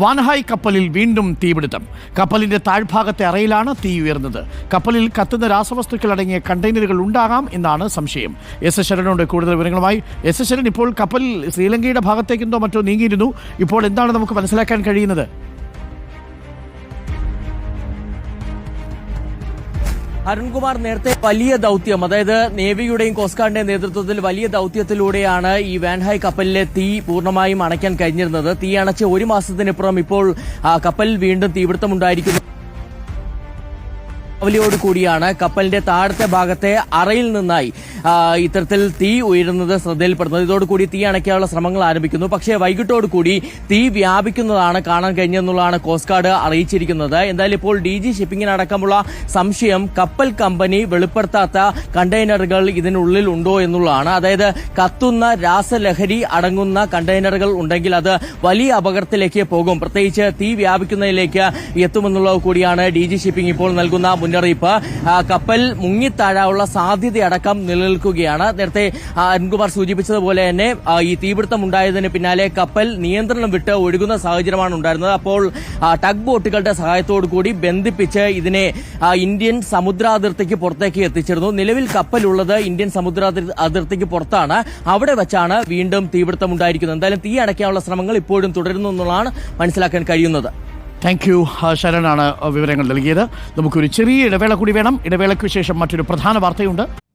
Wan Hai കപ്പലിൽ വീണ്ടും തീപിടുത്തം. കപ്പലിന്റെ താഴ്ഭാഗത്തെ അറയിലാണ് തീ ഉയർന്നത്. കപ്പലിൽ കത്തുന്ന രാസവസ്തുക്കൾ അടങ്ങിയ കണ്ടെയ്നറുകൾ ഉണ്ടാകാം എന്നാണ് സംശയം. എസ് എസ് ശരണുണ്ട് കൂടുതൽ വിവരങ്ങളുമായി. എസ് എസ് ശരൺ ഇപ്പോൾ കപ്പൽ ശ്രീലങ്കയുടെ ഭാഗത്തേക്കെന്തോ മറ്റോ നീങ്ങിയിരുന്നു. ഇപ്പോൾ എന്താണ് നമുക്ക് മനസ്സിലാക്കാൻ കഴിയുന്നത്? അരുൺകുമാർ നേരത്തെ വലിയ ദൌത്യം അതായത് നേവിയുടെയും കോസ്റ്റ്ഗാർഡിന്റെയും നേതൃത്വത്തിൽ വലിയ ദൌത്യത്തിലൂടെയാണ് ഈ വാൻഹായ് കപ്പലിലെ തീ പൂർണമായും അണയ്ക്കാൻ കഴിഞ്ഞിരുന്നത്. തീ അണച്ച് ഒരു മാസത്തിനിപ്പുറം ഇപ്പോൾ ആ, കപ്പലിൽ വീണ്ടും തീപിടുത്തമുണ്ടായിരിക്കുന്നു. രാവിലെയോട് കൂടിയാണ് കപ്പലിന്റെ താഴത്തെ ഭാഗത്തെ അറയിൽ നിന്നായി ഇത്തരത്തിൽ തീ ഉയരുന്നത് ശ്രദ്ധയിൽപ്പെടുന്നത്. ഇതോടുകൂടി തീ അണയ്ക്കാനുള്ള ശ്രമങ്ങൾ ആരംഭിക്കുന്നു. പക്ഷേ വൈകിട്ടോടുകൂടി തീ വ്യാപിക്കുന്നതാണ് കാണാൻ കഴിഞ്ഞെന്നുള്ളതാണ് കോസ്റ്റ് ഗാർഡ് അറിയിച്ചിരിക്കുന്നത്. എന്തായാലും ഇപ്പോൾ ഡി ജി ഷിപ്പിങ്ങിനടക്കമുള്ള സംശയം കപ്പൽ കമ്പനി വെളിപ്പെടുത്താത്ത കണ്ടെയ്നറുകൾ ഇതിനുള്ളിൽ ഉണ്ടോ എന്നുള്ളതാണ്. അതായത് കത്തുന്ന രാസലഹരി അടങ്ങുന്ന കണ്ടെയ്നറുകൾ ഉണ്ടെങ്കിൽ അത് വലിയ അപകടത്തിലേക്ക് പോകും. പ്രത്യേകിച്ച് തീ വ്യാപിക്കുന്നതിലേക്ക് എത്തുമെന്നുള്ളത് കൂടിയാണ് ഡി ജി ഷിപ്പിംഗ് ഇപ്പോൾ നൽകുന്ന മുന്നറിയിപ്പ്. കപ്പൽ മുങ്ങിത്താഴാനുള്ള സാധ്യതയടക്കം നിലനിൽക്കുകയാണ്. നേരത്തെ അരുൺകുമാർ സൂചിപ്പിച്ചതുപോലെ തന്നെ ഈ തീപിടുത്തം ഉണ്ടായതിന് പിന്നാലെ കപ്പൽ നിയന്ത്രണം വിട്ട് ഒഴുകുന്ന സാഹചര്യമാണ് ഉണ്ടായിരുന്നത്. അപ്പോൾ ടഗ് ബോട്ടുകളുടെ സഹായത്തോടു കൂടി ബന്ധിപ്പിച്ച് ഇതിനെ ഇന്ത്യൻ സമുദ്രാതിർത്തിക്ക് പുറത്തേക്ക് എത്തിച്ചിരുന്നു. നിലവിൽ കപ്പലുള്ളത് ഇന്ത്യൻ സമുദ്ര അതിർത്തിക്ക് പുറത്താണ്. അവിടെ വെച്ചാണ് വീണ്ടും തീപിടുത്തം ഉണ്ടായിരിക്കുന്നത്. എന്തായാലും തീ അടയ്ക്കാനുള്ള ശ്രമങ്ങൾ ഇപ്പോഴും തുടരുന്നു എന്നുള്ളതാണ് മനസ്സിലാക്കാൻ കഴിയുന്നത്. താങ്ക് യു ശരണാണ് വിവരങ്ങൾ നൽകിയത്. നമുക്കൊരു ചെറിയ ഇടവേള കൂടി വേണം. ഇടവേളയ്ക്ക് ശേഷം മറ്റൊരു പ്രധാന വാർത്തയുണ്ട്.